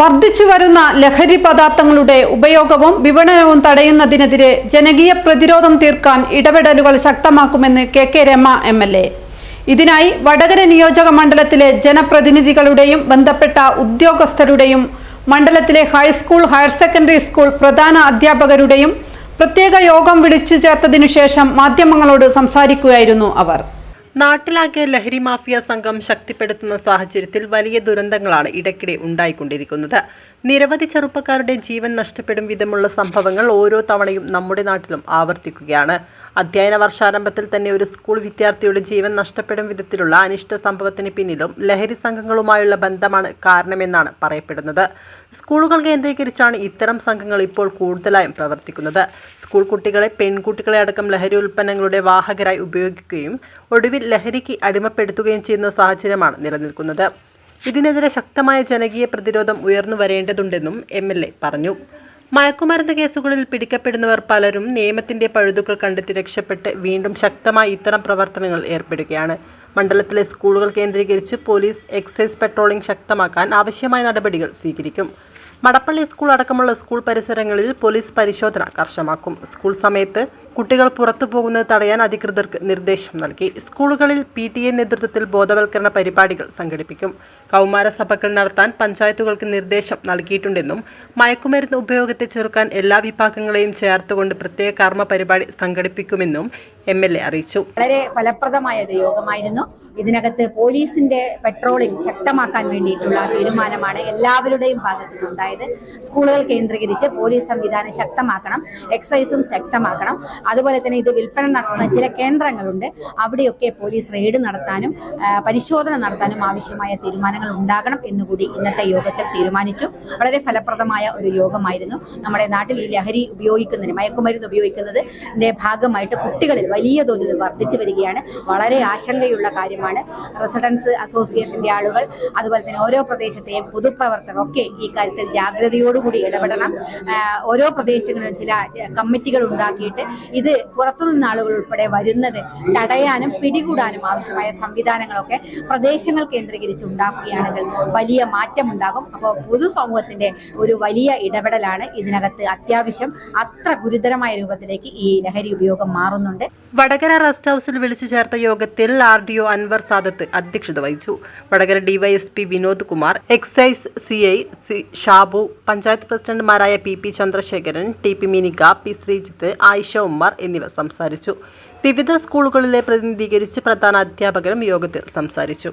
വർദ്ധിച്ചു വരുന്ന ലഹരി പദാർത്ഥങ്ങളുടെ ഉപയോഗവും വിപണനവും തടയുന്നതിനെതിരെ ജനകീയ പ്രതിരോധം തീർക്കാൻ ഇടപെടലുകൾ ശക്തമാക്കുമെന്ന് K K Rema M L A. ഇതിനായി വടകര നിയോജക മണ്ഡലത്തിലെ ജനപ്രതിനിധികളുടെയും ബന്ധപ്പെട്ട ഉദ്യോഗസ്ഥരുടെയും മണ്ഡലത്തിലെ ഹൈസ്കൂൾ ഹയർ സെക്കൻഡറി സ്കൂൾ പ്രധാന അധ്യാപകരുടെയും പ്രത്യേക യോഗം വിളിച്ചു ചേർത്തതിനു ശേഷം മാധ്യമങ്ങളോട് സംസാരിക്കുകയായിരുന്നു അവർ. നാട്ടിലാകെ ലഹരി മാഫിയ സംഘം ശക്തിപ്പെടുത്തുന്ന സാഹചര്യത്തിൽ വലിയ ദുരന്തങ്ങളാണ് ഇടയ്ക്കിടെ ഉണ്ടായിക്കൊണ്ടിരിക്കുന്നത്. നിരവധി ചെറുപ്പക്കാരുടെ ജീവൻ നഷ്ടപ്പെടും വിധമുള്ള സംഭവങ്ങൾ ഓരോ തവണയും നമ്മുടെ നാട്ടിലും ആവർത്തിക്കുകയാണ്. അധ്യയന വർഷാരംഭത്തിൽ തന്നെ ഒരു സ്കൂൾ വിദ്യാർത്ഥിയുടെ ജീവൻ നഷ്ടപ്പെടും വിധത്തിലുള്ള അനിഷ്ട സംഭവത്തിന് പിന്നിലും ലഹരി സംഘങ്ങളുമായുള്ള ബന്ധമാണ് കാരണമെന്നാണ് പറയപ്പെടുന്നത്. സ്കൂളുകൾ കേന്ദ്രീകരിച്ചാണ് ഇത്തരം സംഘങ്ങൾ ഇപ്പോൾ കൂടുതലായും പ്രവർത്തിക്കുന്നത്. സ്കൂൾ കുട്ടികളെ പെൺകുട്ടികളെ അടക്കം ലഹരി ഉൽപ്പന്നങ്ങളുടെ വാഹകരായി ഉപയോഗിക്കുകയും ഒടുവിൽ ലഹരിക്ക് അടിമപ്പെടുത്തുകയും ചെയ്യുന്ന സാഹചര്യമാണ് നിലനിൽക്കുന്നത്. ഇതിനെതിരെ ശക്തമായ ജനകീയ പ്രതിരോധം ഉയർന്നു വരേണ്ടതുണ്ടെന്നും എം എൽ എ പറഞ്ഞു. മയക്കുമരുന്ന് കേസുകളിൽ പിടിക്കപ്പെടുന്നവർ പലരും നിയമത്തിന്റെ പഴുതുകൾ കണ്ടെത്തി രക്ഷപ്പെട്ട് വീണ്ടും ശക്തമായി ഇത്തരം പ്രവർത്തനങ്ങൾ ഏർപ്പെടുകയാണ്. മണ്ഡലത്തിലെ സ്കൂളുകൾ കേന്ദ്രീകരിച്ച് പോലീസ് എക്സൈസ് പെട്രോളിംഗ് ശക്തമാക്കാൻ ആവശ്യമായ നടപടികൾ സ്വീകരിക്കും. മടപ്പള്ളി സ്കൂൾ അടക്കമുള്ള സ്കൂൾ പരിസരങ്ങളിൽ പോലീസ് പരിശോധന കർശനമാക്കും സ്കൂൾ സമയത്ത് കുട്ടികൾ പുറത്തു പോകുന്നത് തടയാൻ അധികൃതർക്ക് നിർദ്ദേശം നൽകി. സ്കൂളുകളിൽ പി ടി എ നേതൃത്വത്തിൽ ബോധവൽക്കരണ പരിപാടികൾ സംഘടിപ്പിക്കും. കൗമാര സഭകൾ നടത്താൻ പഞ്ചായത്തുകൾക്ക് നിർദ്ദേശം നൽകിയിട്ടുണ്ടെന്നും മയക്കുമരുന്ന് ഉപയോഗത്തെ ചെറുക്കാൻ എല്ലാ വിഭാഗങ്ങളെയും ചേർത്തുകൊണ്ട് പ്രത്യേക കർമ്മ പരിപാടി സംഘടിപ്പിക്കുമെന്നും എം എൽ എ അറിയിച്ചു. വളരെ ഫലപ്രദമായ ഒരു യോഗമായിരുന്നു. ഇതിനകത്ത് പോലീസിന്റെ പെട്രോളിംഗ് ശക്തമാക്കാൻ വേണ്ടിയിട്ടുള്ള തീരുമാനമാണ് എല്ലാവരുടെയും ഭാഗത്തു നിന്നുണ്ടായത് സ്കൂളുകൾ കേന്ദ്രീകരിച്ച് പോലീസ് സംവിധാനം ശക്തമാക്കണം എക്സൈസും ശക്തമാക്കണം. അതുപോലെ തന്നെ ഇത് വിൽപ്പന നടത്തുന്ന ചില കേന്ദ്രങ്ങളുണ്ട്. അവിടെയൊക്കെ പോലീസ് റെയ്ഡ് നടത്താനും പരിശോധന നടത്താനും ആവശ്യമായ തീരുമാനങ്ങൾ ഉണ്ടാകണം എന്നുകൂടി ഇന്നത്തെ യോഗത്തിൽ തീരുമാനിച്ചു. വളരെ ഫലപ്രദമായ ഒരു യോഗമായിരുന്നു. നമ്മുടെ നാട്ടിൽ ഈ ലഹരി ഉപയോഗിക്കുന്നതിന് മയക്കുമരുന്ന് ഉപയോഗിക്കുന്നതിന്റെ ഭാഗമായിട്ട് കുട്ടികളിൽ വലിയ തോതിൽ വർദ്ധിച്ചു വരികയാണ്. വളരെ ആശങ്കയുള്ള കാര്യമാണ്. റെസിഡൻസ് അസോസിയേഷന്റെ ആളുകൾ അതുപോലെ തന്നെ ഓരോ പ്രദേശത്തെയും പൊതുപ്രവർത്തകർ ഒക്കെ ഈ കാര്യത്തിൽ ജാഗ്രതയോടുകൂടി ഇടപെടണം. ഓരോ പ്രദേശങ്ങളിലും ചില കമ്മിറ്റികൾ ഉണ്ടാക്കിയിട്ട് ഇത് പുറത്തുനിന്ന് ആളുകൾ ഉൾപ്പെടെ വരുന്നത് തടയാനും പിടികൂടാനും ആവശ്യമായ സംവിധാനങ്ങളൊക്കെ പ്രദേശങ്ങൾ കേന്ദ്രീകരിച്ച് ഉണ്ടാക്കുകയാണെങ്കിൽ വലിയ മാറ്റമുണ്ടാകും. അപ്പോൾ പൊതുസമൂഹത്തിന്റെ ഒരു വലിയ ഇടപെടലാണ് ഇതിനകത്ത് അത്യാവശ്യം അത്ര ഗുരുതരമായ രൂപത്തിലേക്ക് ഈ ലഹരി ഉപയോഗം മാറുന്നുണ്ട്. വടകര റെസ്റ്റ് ഹൗസിൽ വിളിച്ചു ചേർത്ത യോഗത്തിൽ R D O Anwar Sadath അധ്യക്ഷത വഹിച്ചു. Vadakara DYSP Vinod Kumar excise C I C Shabu panchayat പ്രസിഡന്റുമാരായ P P Chandrasekharan T P Minika P Sreejith Ayisha Ummer എന്നിവർ സംസാരിച്ചു. വിവിധ സ്കൂളുകളിലെ പ്രതിനിധീകരിച്ച് പ്രധാന അധ്യാപകരും യോഗത്തിൽ സംസാരിച്ചു.